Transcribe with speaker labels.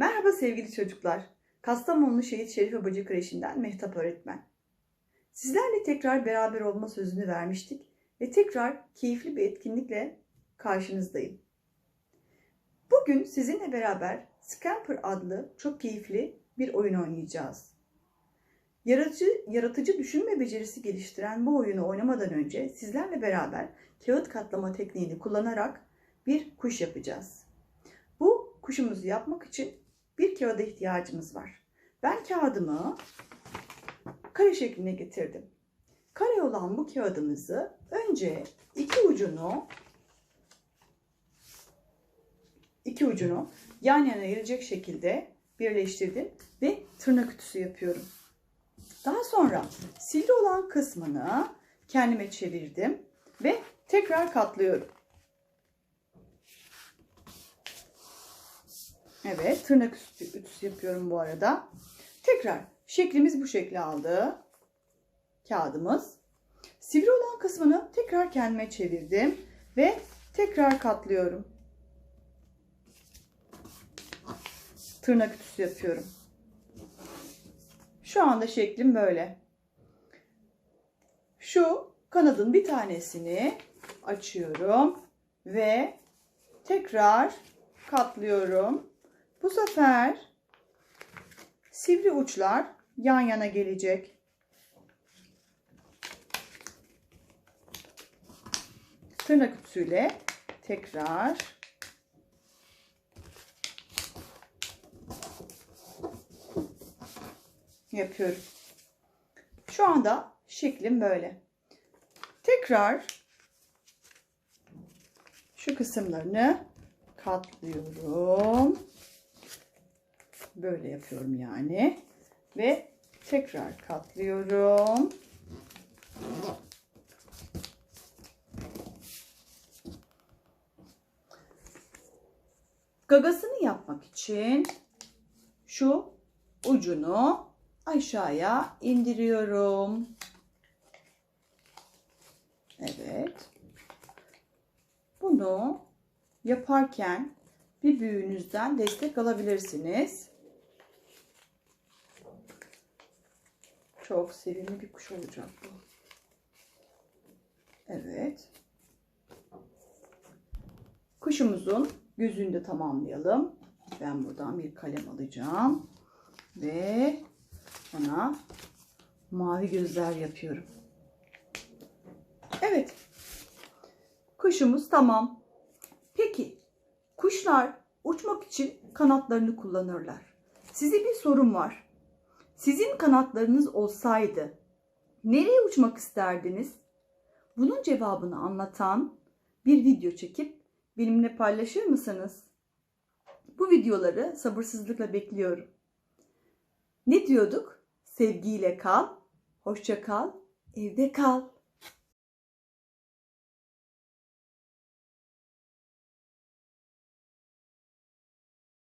Speaker 1: Merhaba sevgili çocuklar. Kastamonu Şehit Şerif Abacı Kreşi'nden Mehtap Öğretmen. Sizlerle tekrar beraber olma sözünü vermiştik ve tekrar keyifli bir etkinlikle karşınızdayım. Bugün sizinle beraber Scamper adlı çok keyifli bir oyun oynayacağız. Yaratıcı, yaratıcı düşünme becerisi geliştiren bu oyunu oynamadan önce sizlerle beraber kağıt katlama tekniğini kullanarak bir kuş yapacağız. Bu kuşumuzu yapmak için bir kağıda ihtiyacımız var. Ben kağıdımı kare şekline getirdim. Kare olan bu kağıdımızı önce iki ucunu iki ucunu yan yana gelecek şekilde birleştirdim ve tırnak ütüsü yapıyorum. Daha sonra sivri olan kısmını kendime çevirdim ve tekrar katlıyorum. Evet, tırnak üstü, ütüsü yapıyorum bu arada. Tekrar şeklimiz bu şekli aldı. Kağıdımız. Sivri olan kısmını tekrar kendime çevirdim ve tekrar katlıyorum. Tırnak ütüsü yapıyorum. Şu anda şeklim böyle. Şu kanadın bir tanesini açıyorum ve tekrar katlıyorum. Bu sefer sivri uçlar yan yana gelecek. Tırnak ütüsüyle tekrar yapıyorum. Şu anda şeklim böyle. Tekrar şu kısımlarını katlıyorum. Böyle yapıyorum yani. Ve tekrar katlıyorum. Gagasını yapmak için şu ucunu aşağıya indiriyorum. Evet. Bunu yaparken bir büyüğünüzden destek alabilirsiniz. Çok sevimli bir kuş olacak bu. Evet. Kuşumuzun gözünü de tamamlayalım. Ben buradan bir kalem alacağım. Ve ona mavi gözler yapıyorum. Evet. Kuşumuz tamam. Peki kuşlar uçmak için kanatlarını kullanırlar. Size bir sorum var. Sizin kanatlarınız olsaydı nereye uçmak isterdiniz? Bunun cevabını anlatan bir video çekip benimle paylaşır mısınız? Bu videoları sabırsızlıkla bekliyorum. Ne diyorduk? Sevgiyle kal, hoşça kal, evde kal.